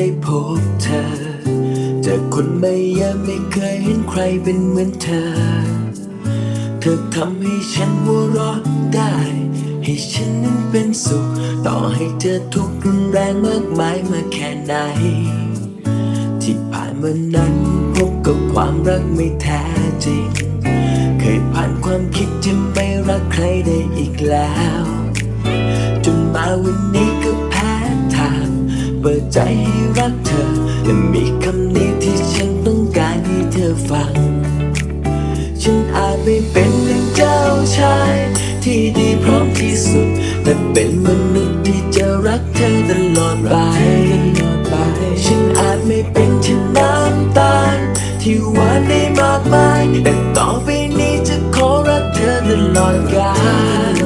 ได้พบเธอ จากคนไม่ยาไม่เคยเห็นใครเป็นเหมือนเธอ เธอทำให้ฉันหัวรอะได้ ให้ฉันนั้นเป็นสุข ต่อให้เธอทุกข์รุนแรงมากมายมาแค่ไหน ที่ผ่านมานั้นพบกับความรักไม่แท้จริง เคยผ่านความคิดที่ไม่รักใครได้อีกแล้ว จนมาวันนี้ ใจให้รักเธอ และมีคำนี้ที่ฉันต้องการให้เธอฟัง ฉันอาจไม่เป็นหนึ่งเจ้าชาย ที่ดีพร้อมที่สุด แต่เป็นมนุษย์ที่จะรักเธอตลอดไป ฉันอาจไม่เป็นเช่นน้ำตาล ที่หวานได้มากมาย แต่ต่อไปนี้จะขอรักเธอตลอดกาล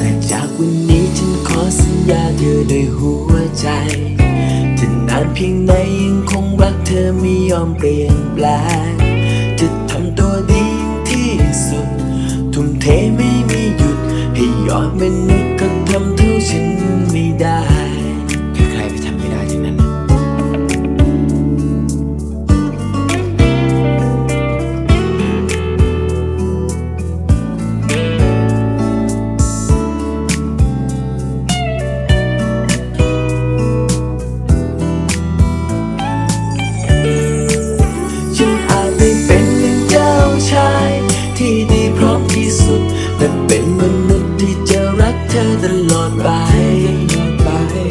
และจากวันนี้ฉันขอสัญญาเธอด้วยหัว พียงไหนยังคงรักเธอไม่ยอมเปลี่ยนแปลงจะทำตัวดีที่สุด ทุ่มเทไม่มีหยุด ให้ยอดมนุษย์ก็ทำเท่าฉันไม่ได้ เธอตลอดไป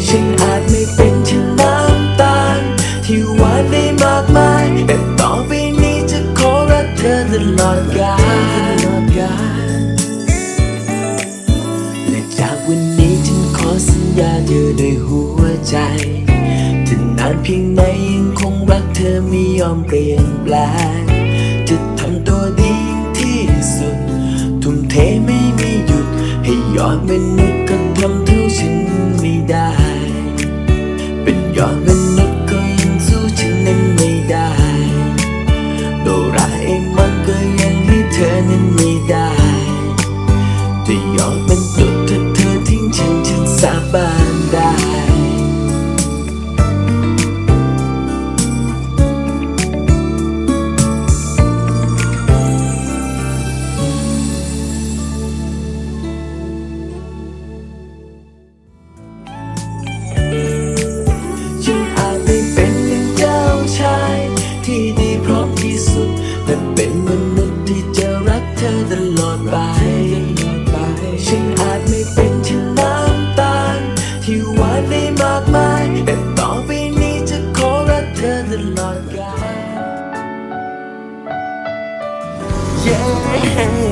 ฉันอาจไม่เป็นเช่นน้ำตาล ที่หวานได้มากมาย แต่ต่อไปนี้จะขอรักเธอตลอดกาลและจากวันนี้ฉันขอสัญญาเธอด้วยหัวใจจะนานเพียงไหนยังคงรักเธอไม่ยอมเปลี่ยนแปลง ให้ยอดมนุ ฉันอาจไม่เป็นเช่นน้ำตาล ที่หวานได้มากมาย แต่ต่อไปนี้จะขอรักเธอตลอดกาล Yeah